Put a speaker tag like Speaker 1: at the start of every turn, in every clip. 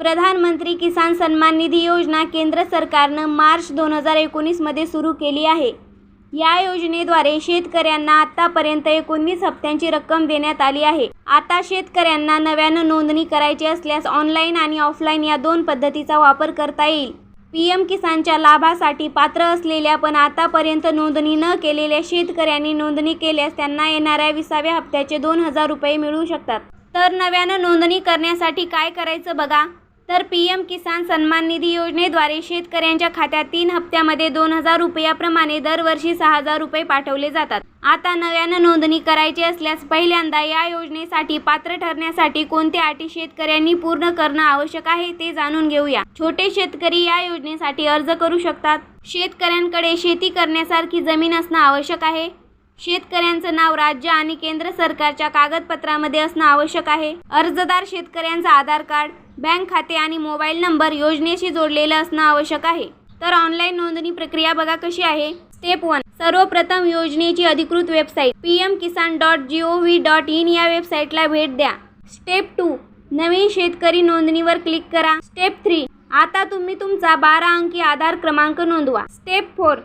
Speaker 1: प्रधानमंत्री किसान सन्मान निधी योजना केंद्र सरकारनं मार्च दोन हजार एकोणीसमध्ये सुरू केली आहे. या योजनेद्वारे शेतकऱ्यांना आतापर्यंत एकोणवीस हप्त्यांची रक्कम देण्यात आली आहे. आता शेतकऱ्यांना नव्यानं नोंदणी करायची असल्यास ऑनलाईन आणि ऑफलाईन या दोन पद्धतीचा वापर करता येईल. पी एम किसानच्या लाभासाठी पात्र असलेल्या पण आतापर्यंत नोंदणी न केलेल्या शेतकऱ्यांनी नोंदणी केल्यास त्यांना येणाऱ्या विसाव्या हप्त्याचे दोन हजार रुपये मिळू शकतात. तर नव्यानं नोंदणी करण्यासाठी काय करायचं बघा. तर पी एम किसान सन्मान निधी योजनेद्वारे शेतकऱ्यांच्या खात्यात तीन हप्त्यामध्ये दोन हजार रुपयाप्रमाणे दरवर्षी सहा हजार रुपये पाठवले जातात. आता नव्यानं नोंदणी करायची असल्यास पहिल्यांदा या योजनेसाठी पात्र ठरण्यासाठी कोणत्या अटी शेतकऱ्यांनी पूर्ण करणं आवश्यक आहे ते जाणून घेऊया. छोटे शेतकरी या योजनेसाठी अर्ज करू शकतात. शेतकऱ्यांकडे शेती करण्यासारखी जमीन असणं आवश्यक आहे. शेतकऱ्यांचं नाव राज्य आणि केंद्र सरकारच्या कागदपत्रामध्ये असणं आवश्यक आहे. अर्जदार शेतकऱ्यांचं आधार कार्ड बँक खाते आणि मोबाईल नंबर योजनेशी जोडलेलं असणं आवश्यक आहे. तर ऑनलाईन नोंदणी प्रक्रिया बघा कशी आहे. स्टेप वन सर्वप्रथम योजनेची अधिकृत website P M Kisan dot G O V dot in या वेबसाईटला भेट द्या. स्टेप टू नवीन शेतकरी नोंदणीवर क्लिक करा. स्टेप थ्री आता तुम्ही तुमचा बारा अंकी आधार क्रमांक नोंदवा. स्टेप फोर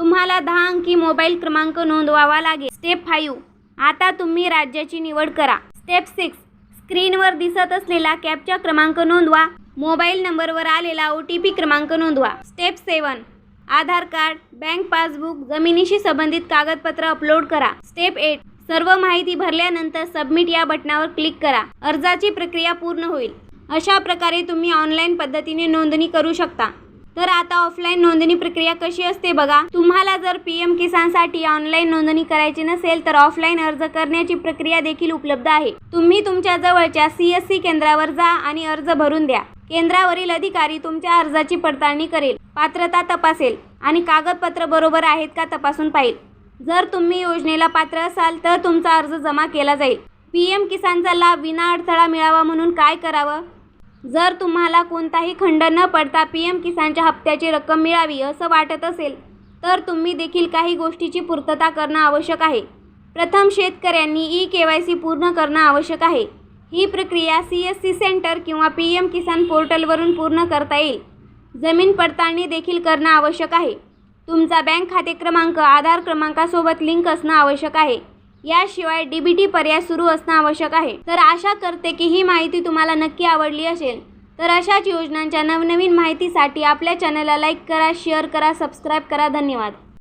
Speaker 1: तुम्हाला दहा अंकी मोबाईल क्रमांक नोंदवावा लागेल. स्टेप फाईव्ह आता तुम्ही राज्याची निवड करा. स्टेप सिक्स स्क्रीनवर दिसत असलेला कॅपचा क्रमांक नोंदवा. मोबाईल नंबरवर आलेला ओ टी पी क्रमांक नोंदवा. Step seven Aadhaar card bank passbook जमिनीशी संबंधित कागदपत्र अपलोड करा. स्टेप एट सर्व माहिती भरल्यानंतर सबमिट या बटनावर क्लिक करा. अर्जाची प्रक्रिया पूर्ण होईल. अशा प्रकारे तुम्ही ऑनलाईन पद्धतीने नोंदणी करू शकता. तर आता ऑफलाईन नोंदणी प्रक्रिया कशी असते बघा. तुम्हाला जर पी एम किसानसाठी ऑनलाईन नोंदणी करायची नसेल तर ऑफलाईन अर्ज करण्याची प्रक्रिया देखील उपलब्ध आहे. तुम्ही तुमच्या जवळच्या सी एस सी केंद्रावर जा आणि अर्ज भरून द्या. केंद्रावरील अधिकारी तुमच्या अर्जाची पडताळणी करेल पात्रता तपासेल आणि कागदपत्र बरोबर आहेत का तपासून पाहिल. जर तुम्ही योजनेला पात्र असाल तर तुमचा अर्ज जमा केला जाईल. पी एम किसानचा लाभ विनाअडथळा मिळावा म्हणून काय करावं? जर तुम्हाला कोणताही खंड न पडता पी एम किसानच्या हप्त्याची रक्कम मिळावी असं वाटत असेल तर तुम्ही देखील काही गोष्टीची पूर्तता करणं आवश्यक आहे. प्रथम शेतकऱ्यांनी ई के वाय सी पूर्ण करणं आवश्यक आहे. ही प्रक्रिया सी एस सी सेंटर किंवा पी एम किसान पोर्टलवरून पूर्ण करता येईल. जमीन पडताळणी देखील करणं आवश्यक आहे. तुमचा बँक खाते क्रमांक आधार क्रमांकासोबत लिंक असणं आवश्यक आहे. याशिवाय डी बी टी पर्याय सुरू असणं आवश्यक आहे. तर आशा करते की ही माहिती तुम्हाला नक्की आवडली असेल. तर अशाच योजनांच्या नवनवीन माहितीसाठी आपल्या चॅनलला लाईक करा शेअर करा सबस्क्राईब करा. धन्यवाद.